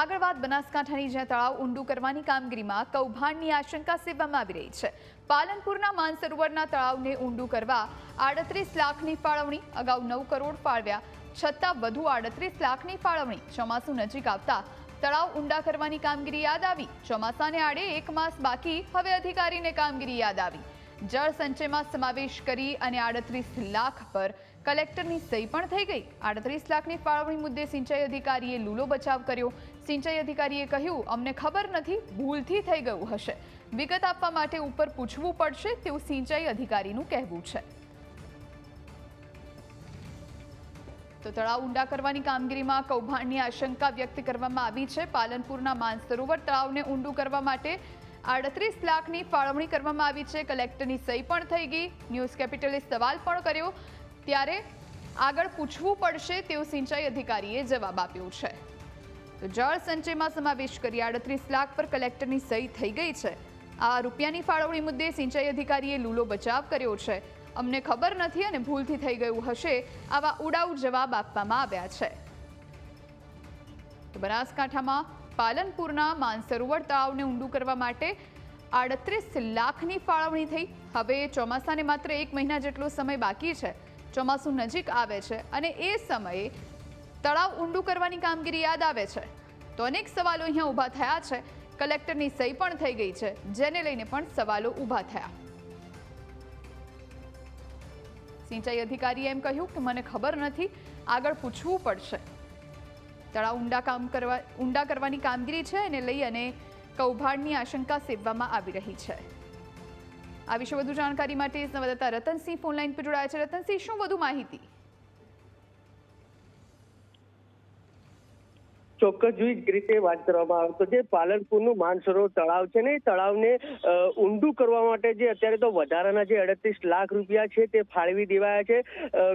આગળ વાત બનાસકાંઠાની જ્યાં તળાવ ઊંડું કરવાની કામગીરીમાં કૌભાંડની આશંકા સેવવામાં આવી રહી છે. પાલનપુરના માનસરોવરના તળાવને ઊંડું કરવા આડત્રીસ લાખની ફાળવણી, અગાઉ નવ કરોડ ફાળવ્યા, છતાં વધુ આડત્રીસ લાખની ફાળવણી ચોમાસું નજીક આવતા તળાવ ઊંડા કરવાની કામગીરી યાદ આવી. ચોમાસાને આડે એક માસ બાકી, હવે અધિકારીને કામગીરી યાદ આવી. જળ સંચયમાં સમાવેશ કરી અને આડત્રીસ લાખ પર કલેક્ટરની સહી પણ થઈ ગઈ. આડત્રીસ લાખની ફાળવણી મુદ્દે સિંચાઈ અધિકારીએ લૂલો બચાવ કર્યો. સિંચાઈ અધિકારીએ કહ્યું, અમને ખબર નથી, ભૂલથી થઈ ગયું હશે. વિગત આપવા માટે ઉપર પૂછવું પડશે તેવું સિંચાઈ અધિકારીનું કહેવું છે. તો તળાવ ઊંડા કરવાની કામગીરીમાં કૌભાંડની આશંકા વ્યક્ત કરવામાં આવી છે. પાલનપુરના માનસરોવર તળાવને ઊંડું કરવા માટે આડત્રીસ લાખની ફાળવણી કરવામાં આવી છે. કલેક્ટરની સહી પણ થઈ ગઈ. ન્યૂઝ કેપિટલે સવાલ પણ કર્યો. ત્યારે આગળ પૂછવું પડશે તેવું સિંચાઈ અધિકારીએ જવાબ આપ્યો છે. તો જળ સંચયમાં સમાવેશ કરી આડત્રીસ લાખ પર કલેક્ટરની સહી થઈ ગઈ છે. આ રૂપિયાની ફાળવણી મુદ્દે સિંચાઈ અધિકારીએ લૂલો બચાવ કર્યો છે. અમને ખબર નથી અને ભૂલથી થઈ ગયું હશે આવા ઉડાઉ જવાબ આપવામાં આવ્યા છે. બનાસકાંઠામાં પાલનપુરના માનસરોવર તળાવને ઊંડું કરવા માટે આડત્રીસ લાખની ફાળવણી થઈ. હવે ચોમાસાને માત્ર એક મહિના જેટલો સમય બાકી છે. ચોમાસું નજીક આવે છે અને એ સમયે તળાવ ઊંડું કરવાની કામગીરી યાદ આવે છે. તો અનેક સવાલો અહીંયા ઊભા થયા છે. કલેક્ટરની સહી પણ થઈ ગઈ છે. જેને લઈને પણ સવાલો ઊભા થયા. સિંચાઈ અધિકારીએ એમ કહ્યું કે મને ખબર નથી. આગળ પૂછવું પડશે. તળાવ ઊંડા કામ કરવા, ઊંડા કરવાની કામગીરી છે એને લઈ અને કૌભાંડની આશંકા સેવવામાં આવી રહી છે. આ વિશે વધુ જાણકારી માટે સંવાદદાતા રતનસિંહ ફોનલાઈન પર જોડાયા છે. રતનસિંહ, શું વધુ માહિતી? ચોક્કસ જેવી રીતે વાત કરવામાં આવે તો જે પાલનપુરનું માનસરોવર તળાવ છે ને, એ તળાવને ઊંડું કરવા માટે જે અત્યારે તો વધારાના જે અડત્રીસ લાખ રૂપિયા છે તે ફાળવી દેવાયા છે.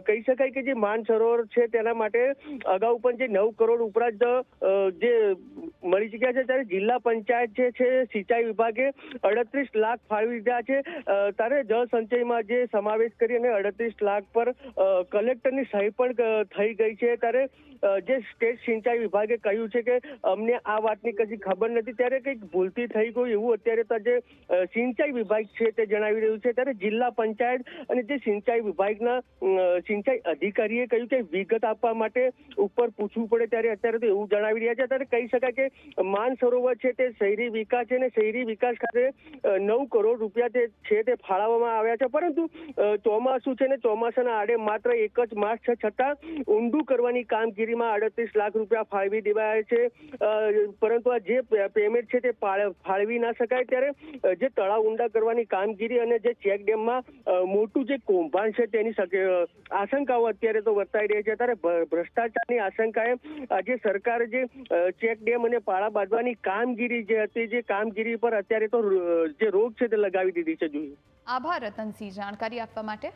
કહી શકાય કે જે માનસરોવર છે તેના માટે અગાઉ પણ જે નવ કરોડ ઉપરાંત જે મળી ચૂક્યા છે. ત્યારે જિલ્લા પંચાયત જે છે, સિંચાઈ વિભાગે અડત્રીસ લાખ ફાળવી દીધા છે. ત્યારે જળ સંચયમાં જે સમાવેશ કરી અને અડત્રીસ લાખ પર કલેક્ટરની સહી પણ થઈ ગઈ છે. ત્યારે જે સ્ટેટ સિંચાઈ વિભાગે કહ્યું છે કે, અમને આ વાતની કશી ખબર નથી. ત્યારે કંઈક ભૂલથી થઈ ગયું એવું અત્યારે તો જે સિંચાઈ વિભાગ છે તે જણાવી રહ્યું છે. ત્યારે જિલ્લા પંચાયત અને જે સિંચાઈ વિભાગના સિંચાઈ અધિકારીએ કહ્યું કે વિગત આપવા માટે ઉપર પૂછવું પડે. ત્યારે અત્યારે તો એવું જણાવી રહ્યા છે. ત્યારે કહી શકાય કે માન છે તે શહેરી વિકાસ છે અને શહેરી વિકાસ ખાતે નવ કરોડ રૂપિયા તે છે તે ફાળવવામાં આવ્યા છે. પરંતુ ચોમાસું છે ને ચોમાસાના આડે માત્ર એક જ માસ છે છતાં ઊંડું કરવાની કામગીરીમાં અડત્રીસ લાખ રૂપિયા ફાળવી દેવાયા છે. પરંતુ આ જે પેમેન્ટ છે તે ફાળવી ના શકાય ત્યારે જે તળાવ ઊંડા કરવાની કામગીરી અને જે ચેક ડેમમાં મોટું જે કૌભાંડ છે તેની આશંકાઓ અત્યારે તો વર્તાઈ રહી છે. ત્યારે ભ્રષ્ટાચારની આશંકાએ આજે સરકારે જે ચેક ડેમ અને પાળા બાંધવાની કામગીરી જે હતી, જે કામગીરી પર અત્યારે તો જે રોગ છે તે લગાવી દીધી છે જોઈએ આભાર, રતનસિંહ, જાણકારી આપવા માટે.